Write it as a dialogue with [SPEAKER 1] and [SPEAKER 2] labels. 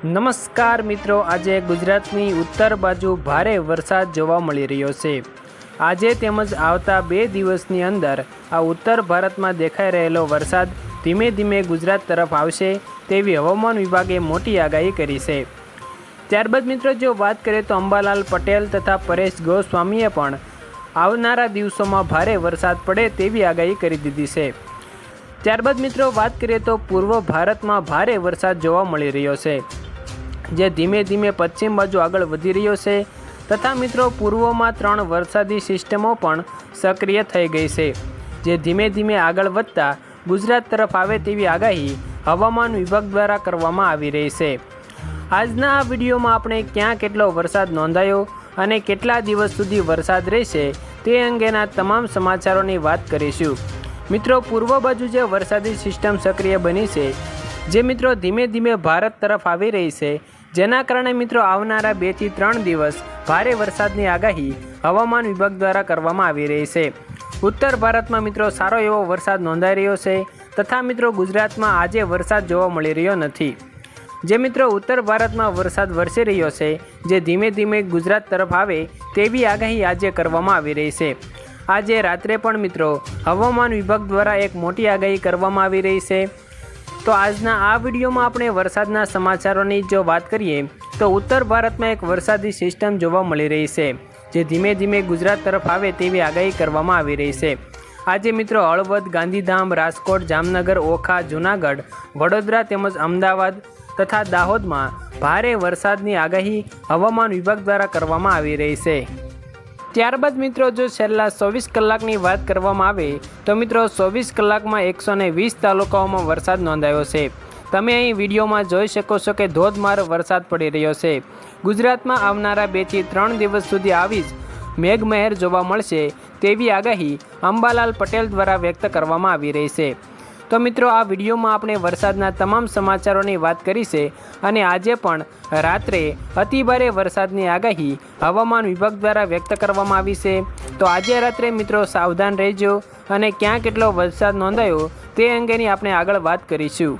[SPEAKER 1] નમસ્કાર મિત્રો, આજે ગુજરાતની ઉત્તર બાજુ ભારે વરસાદ જોવા મળી રહ્યો છે. આજે તેમજ આવતા બે દિવસની અંદર આ ઉત્તર ભારતમાં દેખાઈ રહેલો વરસાદ ધીમે ધીમે ગુજરાત તરફ આવશે તેવી હવામાન વિભાગે મોટી આગાહી કરી છે. ત્યારબાદ મિત્રો, જો વાત કરીએ તો અંબાલાલ પટેલ તથા પરેશ ગોસ્વામીએ પણ આવનારા દિવસોમાં ભારે વરસાદ પડે તેવી આગાહી કરી દીધી છે. ત્યારબાદ મિત્રો, વાત કરીએ તો પૂર્વ ભારતમાં ભારે વરસાદ જોવા મળી રહ્યો છે. જે ધીમે ધીમે પશ્ચિમ બાજુ આગળ વધી રહ્યો છે તથા મિત્રો પૂર્વમાં ત્રણ વરસાદી સિસ્ટમો પણ સક્રિય થઈ ગઈ છે. જે ધીમે ધીમે આગળ વધતા ગુજરાત તરફ આવે તેવી આગાહી હવામાન વિભાગ દ્વારા કરવામાં આવી રહી છે. આજના આ વિડીયોમાં આપણે ક્યાં કેટલો વરસાદ નોંધાયો અને કેટલા દિવસ સુધી વરસાદ રહેશે તે અંગેના તમામ સમાચારોની વાત કરીશું. મિત્રો, પૂર્વ બાજુ જે વરસાદી સિસ્ટમ સક્રિય બની છે જે મિત્રો ધીમે ધીમે ભારત તરફ આવી રહી છે. જેના કારણે મિત્રો આવનારા બેથી ત્રણ દિવસ ભારે વરસાદની આગાહી હવામાન વિભાગ દ્વારા કરવામાં આવી રહી છે. ઉત્તર ભારતમાં મિત્રો સારો એવો વરસાદ નોંધાઈ રહ્યો છે તથા મિત્રો ગુજરાતમાં આજે વરસાદ જોવા મળી રહ્યો નથી. જે મિત્રો ઉત્તર ભારતમાં વરસાદ વરસી રહ્યો છે, જે ધીમે ધીમે ગુજરાત તરફ આવે તેવી આગાહી આજે કરવામાં આવી રહી છે. આજે રાત્રે પણ મિત્રો હવામાન વિભાગ દ્વારા એક મોટી આગાહી કરવામાં આવી રહી છે. તો આજના આ વિડીયોમાં આપણે વરસાદના સમાચારોની જો વાત કરીએ, તો ઉત્તર ભારતમાં એક વરસાદી સિસ્ટમ જોવા મળી રહી છે, જે ધીમે ધીમે ગુજરાત તરફ આવે તેવી આગાહી કરવામાં આવી રહી છે. આજે મિત્રો હળવદ, ગાંધીધામ, રાજકોટ, જામનગર, ઓખા, જૂનાગઢ, વડોદરા તેમજ અમદાવાદ તથા દાહોદમાં ભારે વરસાદની આગાહી હવામાન વિભાગ દ્વારા કરવામાં આવી રહી છે. ત્યારબાદ મિત્રો, જો છેલ્લા ચોવીસ કલાકની વાત કરવામાં આવે, તો મિત્રો, ચોવીસ કલાકમાં એકસો ને વીસ તાલુકાઓમાં વરસાદ નોંધાયો છે. તમે અહીં વિડીયોમાં જોઈ શકો છો કે ધોધમાર વરસાદ પડી રહ્યો છે. ગુજરાતમાં આવનારા બેથી ત્રણ દિવસ સુધી આવી જ મેઘમહેર જોવા મળશે તેવી આગાહી અંબાલાલ પટેલ દ્વારા વ્યક્ત કરવામાં આવી રહી છે. તો મિત્રો, આ વિડીયોમાં આપણે વરસાદના તમામ સમાચારોની વાત કરી છે અને આજે પણ રાત્રે અતિભારે વરસાદની આગાહી હવામાન વિભાગ દ્વારા વ્યક્ત કરવામાં આવી છે. તો આજે રાત્રે મિત્રો સાવધાન રહેજો અને ક્યાં કેટલો વરસાદ નોંધાયો તે અંગેની આપણે આગળ વાત કરીશું.